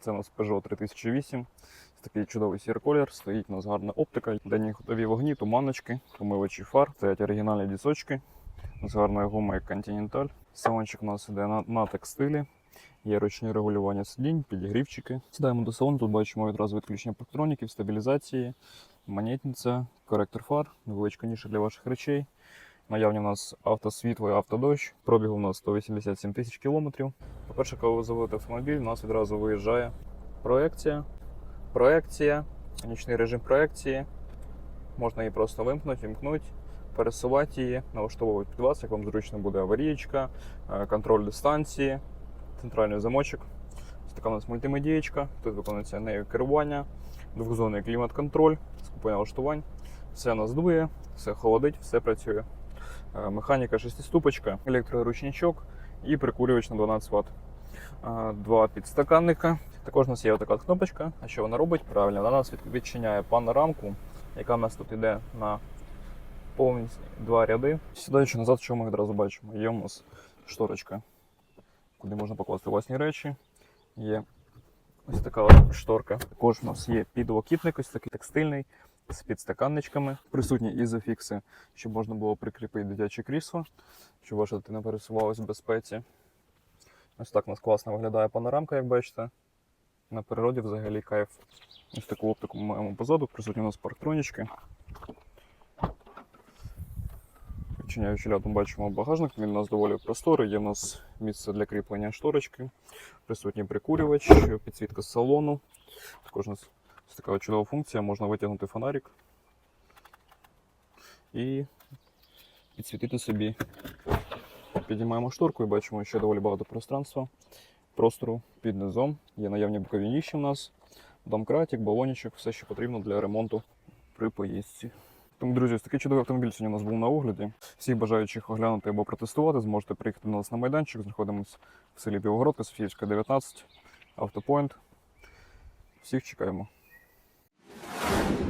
Це у нас Peugeot 3008. Це такий чудовий сір колір, стоїть у нас гарна оптика, денні ходові вогні, туманочки, помивачі фар, стоять оригінальні дісочки з гарною гумою Continental. Салончик у нас іде на, на текстилі. Є ручні регулювання сидінь, підігрівчики. Сідаємо до салону, тут бачимо відразу відключення парктроніків, стабілізації, монетниця, коректор фар, невеличка ніша для ваших речей. Наявні у нас автосвітло і автодощ. Пробігу у нас 187 тисяч кілометрів. По-перше, коли ви заводите автомобіль, у нас відразу виїжджає проекція. Проекція, нічний режим проекції. Можна її просто вимкнути, вімкнути, пересувати її, налаштовувати під вас, як вам зручно буде аварієчка, е, контроль дистанції, центральний замочок. Ось така у нас мультимедієчка. Тут виконується нею керування, двохзонний клімат-контроль, скупи налаштувань. Все нас дує, все холодить, все працює. Е, Механіка шестиступочка, електроручничок і прикурювач на 12 Вт. Два підстаканника. Також у нас є така кнопочка. А що вона робить? Правильно, вона нас від- відчиняє панорамку, яка у нас тут йде на повністю два ряди. Сідаючи назад, що ми відразу бачимо? Є у нас шторочка, куди можна покласти власні речі. Є ось така шторка. Також у нас є підлокітник, ось такий текстильний з підстаканничками. Присутні ізофікси, щоб можна було прикріпити дитяче крісло, щоб ваша дитина пересувалась в безпеці. Ось так у нас класно виглядає панорамка, як бачите. На природі взагалі кайф. Ось таку оптику ми маємо позаду, присутні у нас парктронічки. Відчиняючи лятом бачимо багажник, він у нас доволі просторий, є у нас місце для кріплення шторочки, присутній прикурювач, підсвітка салону. Також у нас ось така чудова функція, можна витягнути фонарик і підсвітити собі. Підіймаємо шторку і бачимо ще доволі багато пространства, простору під низом. Є наявні бокові ніші у нас, домкратик, балонічок, все, що потрібно для ремонту при поїздці. Тому, друзі, ось такий чудовий автомобіль сьогодні у нас був на огляді. Всіх бажаючих оглянути або протестувати, зможете приїхати до нас на майданчик. Знаходимося в селі Білогородка, Софіївська, 19, автопоінт. Всіх чекаємо.